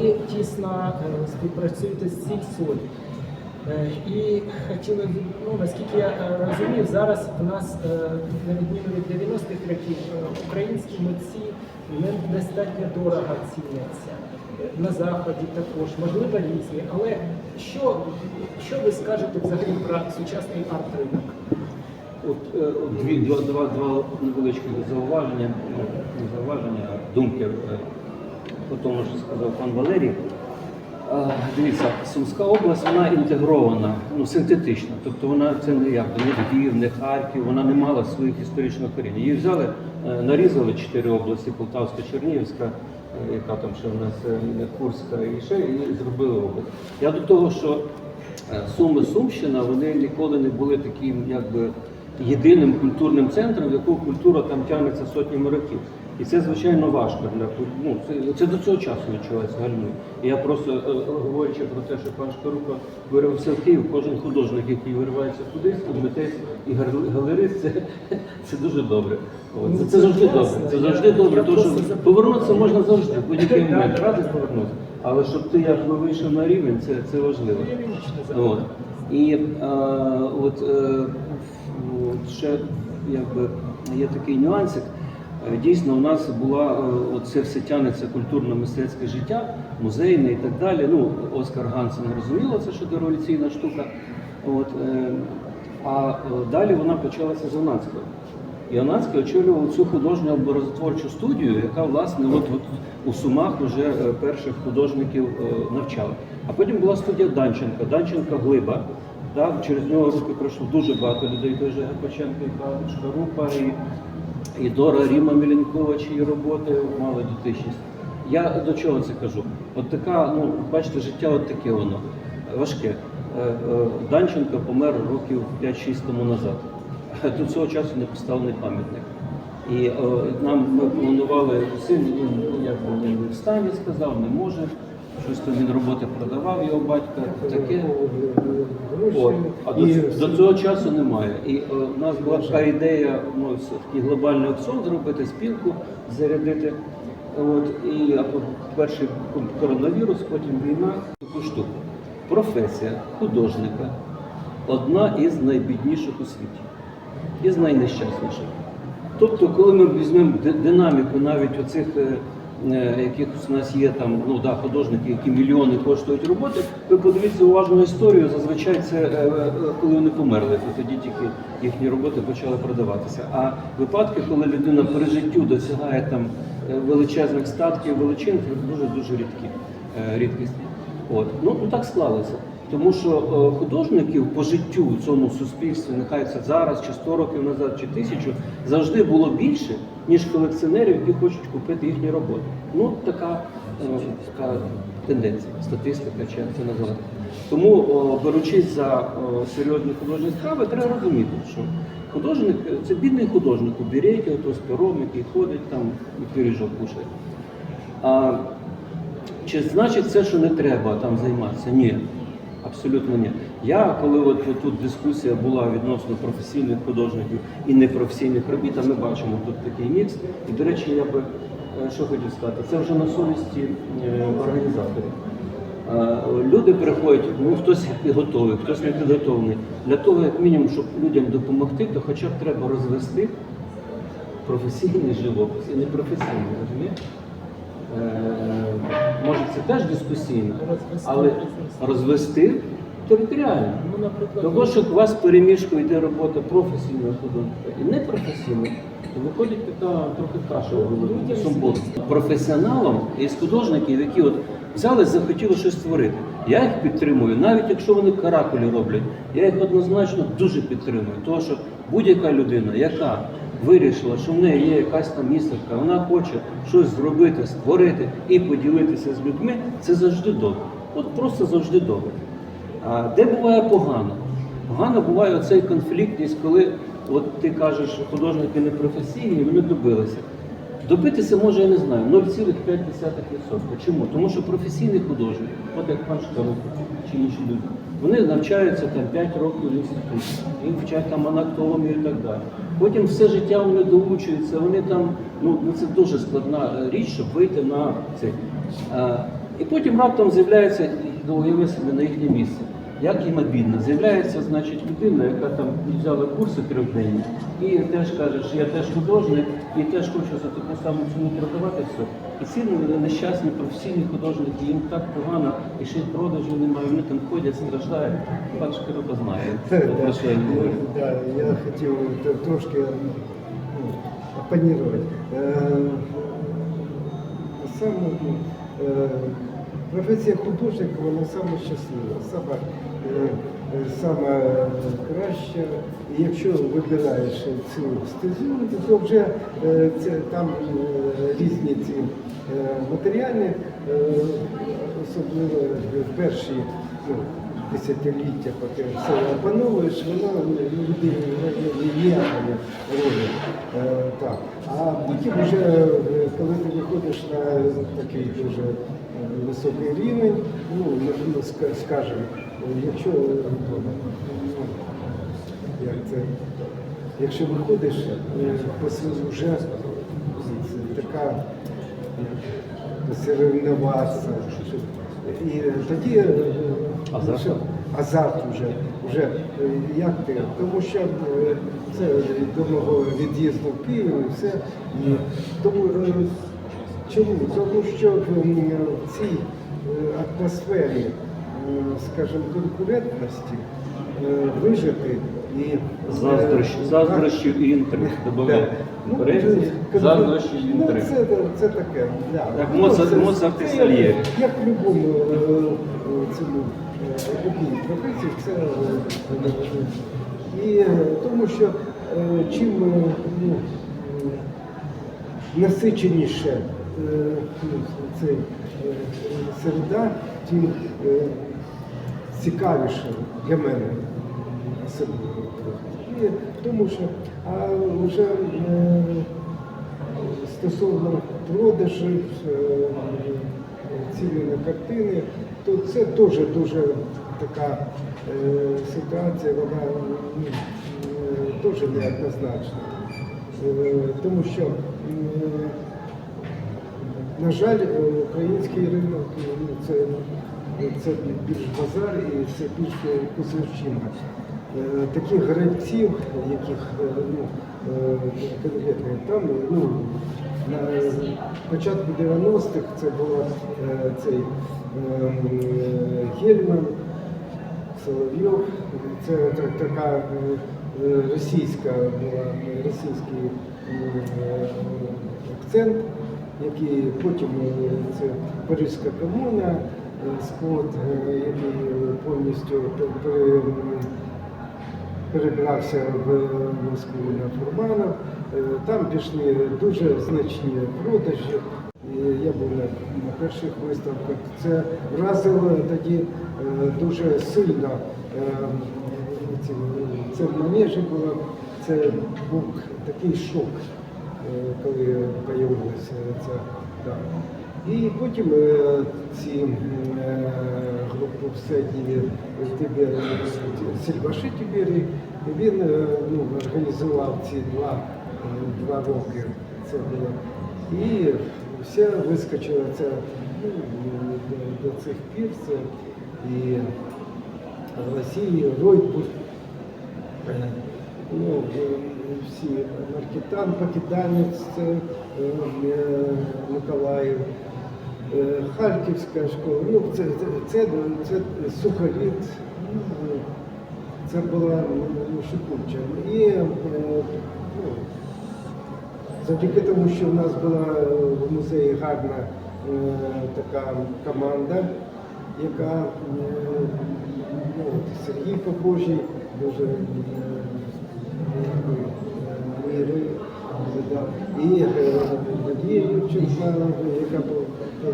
ви тісно е, співпрацюєте з Сільсоль. Е, І хотіли б, ну, наскільки я е, розумів, зараз у нас, на відміну від 90-х років, українські митці недостатньо дорого ціняться. На заході також, можливо, різні. Але що, що ви скажете взагалі про сучасний арт-ринок? От, от дві, два, два, два невеличкі зауваження, ну, зауваження, думки по тому, що сказав пан Валерій. Дивіться, Сумська область вона інтегрована, ну синтетична. Тобто вона це не як не Львів, не Харків, вона не мала своїх історичних корінь. Її взяли, е, нарізали чотири області: Полтавська, Чернігівська, е, яка там ще в нас е, Курська і ще, і зробили область. Я до того, що Суми Сумщина вони ніколи не були таким, якби єдиним культурним центром, в якого культура там тягнеться сотнями років. І це звичайно важко для ну, це, це до цього часу відчувається гальмує. Я просто е, е, говорячи про те, що пан Шкарука вирився в Київ, кожен художник, який виривається кудись, і митець і галерист, це, це дуже добре. От, це, це завжди добре. Це завжди добре, тому що повернутися можна завжди, в будь-який момент радий повернутися. Але щоб ти якби вийшов на рівень, це, це важливо. От. І е, от, е, от ще якби є такий нюансик. Е, Дійсно, у нас була е, це все тягнеться культурно-мистецьке життя, музейне і так далі. Ну, Оскар Гансен розуміло, це що революційна штука. От, е, а далі вона почалася з Онацького. І Онацький очолював цю художню образотворчу студію, яка власне от, от у Сумах вже перших художників навчала. А потім була студія Данченка, Данченка Глиба. Так, через нього руки пройшло дуже багато людей, той же Гапаченко, і Шкарупа, і, і Дора Ріма Мілінкова, чиї роботи мали дотичність. Я до чого це кажу? От така, ну бачите, життя от таке воно важке. Е, е, Данченко помер років 5-6 тому назад. До цього часу не поставлений пам'ятник. І е, нам ми планували син, він якби не в стані сказав, не може. Щось там він роботи продавав його батька. Таке. От. А до, до цього часу немає. І е, у нас була така ідея ну, такий глобальний аукціон зробити, спілку зарядити. От, і а по- перший коронавірус, потім війна, таку штуку. Професія художника одна із найбідніших у світі, із найнещасніших. Тобто, коли ми візьмемо динаміку навіть оцих, е, е, яких у нас є там, ну да, художники, які мільйони коштують роботи, ви подивіться уважну історію, зазвичай це е, е, коли вони померли, то тоді тільки їхні роботи почали продаватися. А випадки, коли людина при життю досягає там величезних статків, величин, це дуже-дуже рідкі, е, рідкісні. От. Ну, ну так склалося. Тому що художників по життю в цьому суспільстві, нехай це зараз, чи 100 років назад, чи тисячу, завжди було більше, ніж колекціонерів, які хочуть купити їхні роботи. Ну, така, е, така тенденція, статистика, чи це називати. Тому, о, беручись за о, серйозні художні справи, треба розуміти, що художник це бідний художник у береті, ото з пером, який ходить там і пиріжок кушає. А чи значить це, що не треба там займатися? Ні, абсолютно ні. Я, коли от тут дискусія була відносно професійних художників і непрофесійних робіт, а ми бачимо тут такий мікс. І, до речі, я би е, що хотів сказати, це вже на совісті е, організаторів. Е, Люди приходять, ну хтось готовий, хтось не підготовлений. Для того, як мінімум, щоб людям допомогти, то хоча б треба розвести професійний живопис і непрофесійний, розумієте? Е, Може, це теж дискусійно, але розвести територіально. Того, що у вас в переміжку йде робота професійного художника і непрофесійного, то виходить така трохи каша в голові, сумбур. Професіоналам із художників, які от взяли, захотіли щось створити. Я їх підтримую, навіть якщо вони каракулі роблять, я їх однозначно дуже підтримую. Тому що будь-яка людина, яка вирішила, що в неї є якась там містерка, вона хоче щось зробити, створити і поділитися з людьми, це завжди добре. От просто завжди добре. А де буває погано? Погано буває оцей конфліктність, коли от ти кажеш, що художники непрофесійні, вони добилися. Добитися може, я не знаю, 0,5%. Чому? Тому що професійний художник, от як пан Шкарук чи інші люди, вони навчаються там 5 років в інституті, їм вчать там анатомію і так далі. Потім все життя вони доучуються, вони там, ну ну, це дуже складна е, річ, щоб вийти на цей. І потім раптом з'являється, ну, уяви собі на їхнє місце. Як їм обідно. З'являється, значить, людина, яка там взяла курси трьохденні, і теж каже, що я теж художник, і теж хочу за таку саму ціну продавати все. І ці нещасні професійні художники, їм так погано, і ще й продажу немає, вони там ходять, страждають. Пан Шкироба знає, про що я говорю. Да, я хотів трошки ну, опонувати. Е, Саме, е, професія художника, вона саме щаслива, е, е, краща. Якщо вибираєш цю стезю, то вже е, це, там е, різні ці е, матеріали, особливо в перші ну, десятиліття, поки все опановуєш, воно людині ніякої ролі. Е, так. А потім вже, коли ти виходиш на такий дуже високий рівень, ну, ну, ска- скажімо, якщо ну, як це, якщо виходиш, е, вже така соревноватися. І тоді е, Азарт. ще- азарт вже, вже е, як ти, тому що е, це до мого від'їзду в Київ і все. Тому е, чому? Тому що в цій е, атмосфері, е, скажімо, конкурентності е, вижити і е, Заздрощі, і інтриг. Ну, заздрощі і ну, інтриг. це, це таке. Да. Ну, Моцарт- Моцарт і це Сальєрі. Як, в будь-якому е, цьому е, професії, це е, і тому що чим ну, насиченіше е, ну, цей е, середа, тим цікавіше для мене особливо. І тому що а вже е, стосовно продажів е, на картини, то це теж дуже така е, ситуація, вона е, теж неоднозначна. Е, Тому що, м, на жаль, е, український ринок ну, це, це більш базар і це більш кусовщина. Е, Таких гравців, яких е, ну, е, там, ну, на початку 90-х це було е, цей е, Гельман, Соловйов, це та- така російська була російський акцент, який потім це Паризька комуна, е, який повністю перебрався в Москву на Фурманов. Е, Там пішли дуже значні продажі. Я був на, перших виставках. Це вразило тоді е, дуже сильно. Е, Це в манежі було, це був такий шок, коли з'явилася ця. Да. І потім ці групи в Седніві Тибер, Тибері, він е, ну, організував ці два, е, два роки. Це було. І все вискочило це ну, до, цих пір. Це і Росії Ройтбург, е, ну, всі Маркетан, Покиданець, Миколаїв. Харківська школа, ну це, це, це, це Суховіт, ну, це була ну, шипуча. І е, ну, завдяки тому, що в нас була в музеї гарна е, така команда, яка е, ну, Сергій Побожий, дуже е, е, да. і е, Надія яка по- ну,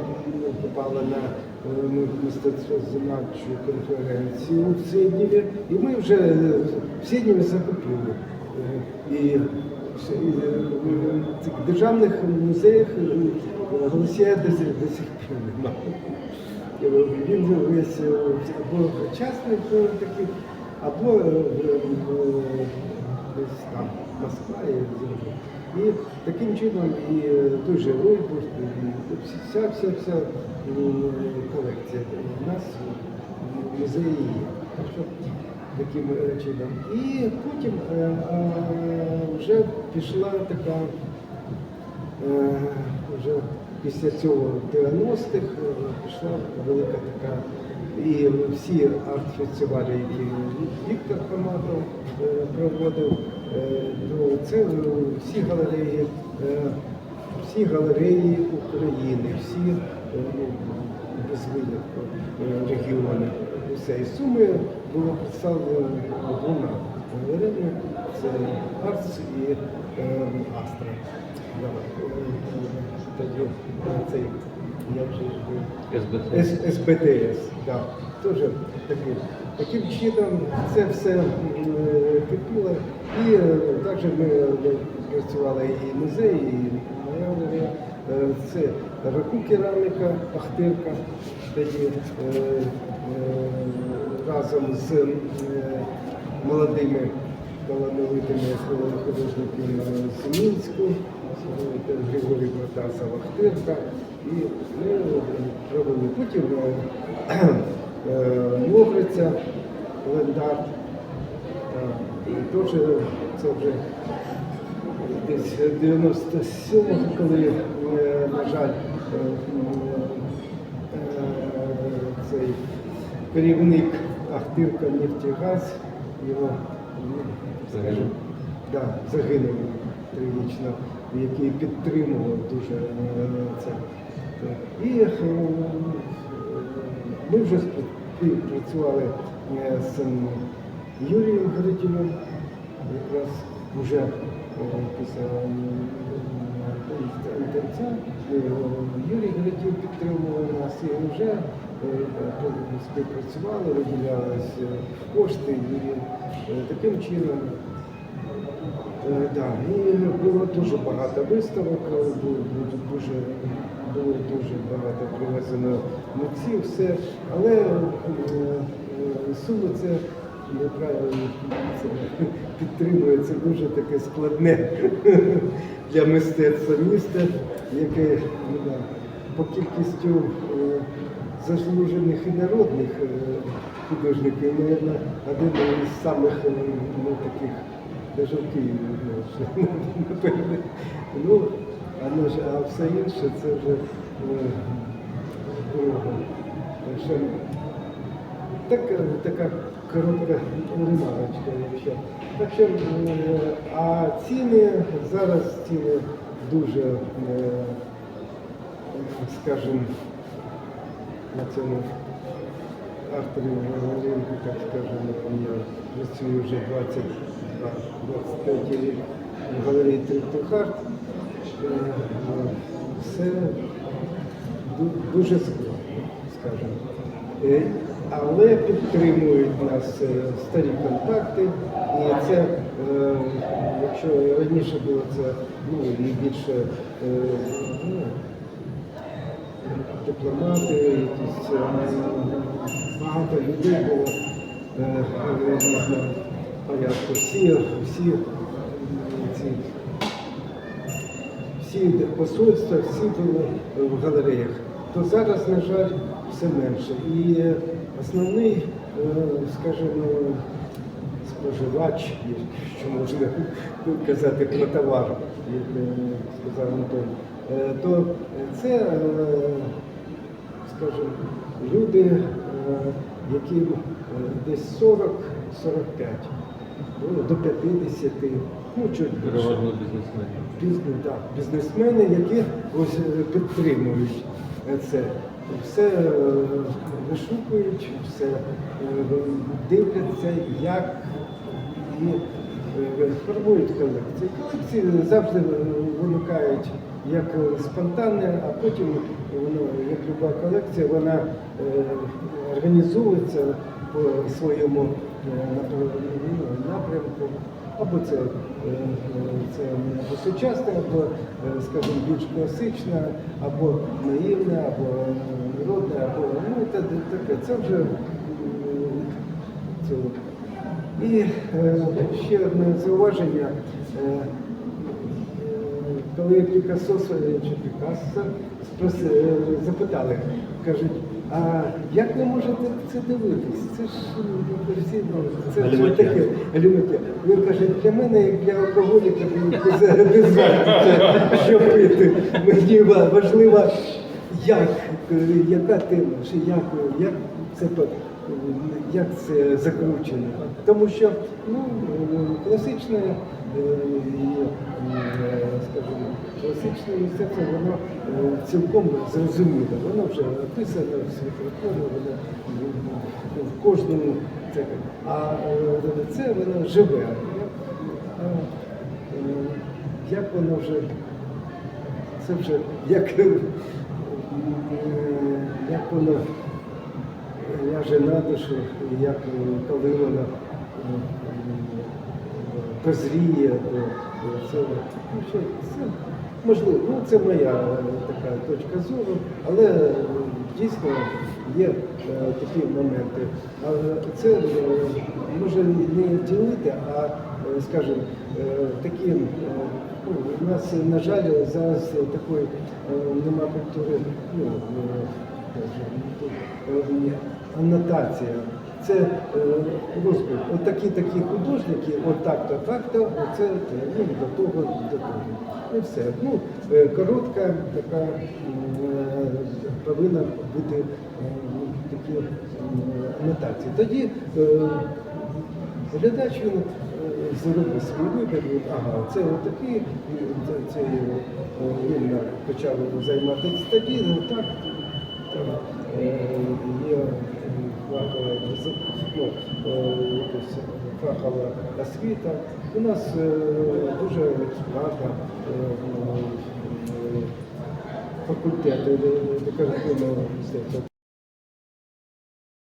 попала на е, мистецтвознавчу конференцію в Сидніві, і ми вже е, в Сидніві закупили. Е, І е, в державних музеях Голосія до, сих- пір немає. Він весь або частний такий, або десь там Москва і Зимбабве. І таким чином і той же Ройбург, і вся, вся, вся колекція у нас в музеї є. Таким е, чином. І потім е, е, вже пішла така Е, вже після цього 90-х е, пішла велика така. І всі арт-фестивалі, які Віктор Хаматов е, проводив, е, це е, всі галереї, е, всі галереї України, всі е, ну, без винятку е, регіони. Усе. І суми було представлено двома галереями, це Арц і е, Астра. Е, Тоді е, цей, як же СБТС, да. Теж таким, таким чином це все е, кипіло. І е, також ми е, працювали і музей, і. Е, Це раку кераміка, ахтирка, тоді разом з молодими талановитими художниками з Мінську, Григорій Протасов, Ахтирка. І ми провели потім е, е, Лендар. Теж це вже десь 97-го, коли, е, на жаль, е, цей керівник Ахтирка Нефтегаз, його, ну, скажімо, да, загинув трагічно, який підтримував дуже це. І ми вже спри- працювали е, з Юрієм Городіном, якраз вже е, після інтерця Юрій Городів підтримував нас і вже е, співпрацювали, виділялися кошти і е, таким чином. Е, Да, і було дуже багато виставок, е, дуже, було дуже багато привезено митців, все. Але е, е, суми це неправильно це підтримує, це дуже таке складне для мистецтва міста, яке ну, по кількістю е, заслужених і народних е, художників, мабуть, один із самих е, ну, таких Даже в Києві, ну, напевне. А, ну, а все інше це вже е, дорога. Так що, така, коротка ремарочка, якщо. Так що, е, а ціни, зараз ціни дуже, е, скажімо, на цьому авторів ринку, так скажемо, я працюю вже 20, 25 рік в галереї Тритухарт. Все дуже складно, скажімо. Е, Але підтримують нас е, старі контакти. І це, е, якщо раніше було це ну, більше ну, дипломати, якісь багато людей було порядку. Всі, всі всі посольства, всі були в галереях. То зараз, на жаль, все менше. І е, основний, е, скажімо, споживач, що можна казати про товар, як е, сказав Антон, е, то це, е, скажімо, люди, е, яким е, десь 40-45, ну, до 50, ну чуть більше. Бізнесмени. Так, бізнесмени, які ось е, підтримують е, це. Все е, вишукують, все дивляться, як і формують колекції. Колекції завжди виникають як спонтанне, а потім воно, як люба колекція, вона е, організовується по своєму е, напрям- напрямку. Або це, е, це або сучасне, або, скажімо, більш класичне, або наївне, або народне, або ну, таке. Це вже це. І е, ще одне зауваження. Е, е, коли Пікассо чи Пікассо е, запитали, кажуть, а як ви можете це дивитись? Це ж е, всі, ну, це ж таке галіматя. Він каже, для мене, як для алкоголіка, без, без що пити. Мені важливо, як, яка тема, чи як, як це як це закручено. Тому що ну, класичне, е, е, скажімо, класичне мистецтво, воно е, цілком зрозуміло. Воно вже описано в світлофоні, воно в- в кожному це. А це воно живе. Як воно вже це вже як, як воно ляже на душу, як е, коли вона е, позріє до цього. Ну, що, це, можливо, ну це моя е, така точка зору, але е, дійсно є е, такі моменти. Але це е, може не ділити, а, е, скажімо, е, такі. е, Ну, у нас, на жаль, зараз такої е, нема культури, ну, е, Е, анотація. Це е, розповідь. От такі такі художники, от так-то, оце ну, до того, до того. І все. Ну, е, коротка така е, повинна бути е, ну, такі анотації. Тоді е, глядач він е, зробив свій вибір, ага, це отакий, це, е, він почав займатися тоді, ну так, там е, є ну, е, фахова освіта. У нас е, дуже багато е, е, факультетів декоративного мистецтва.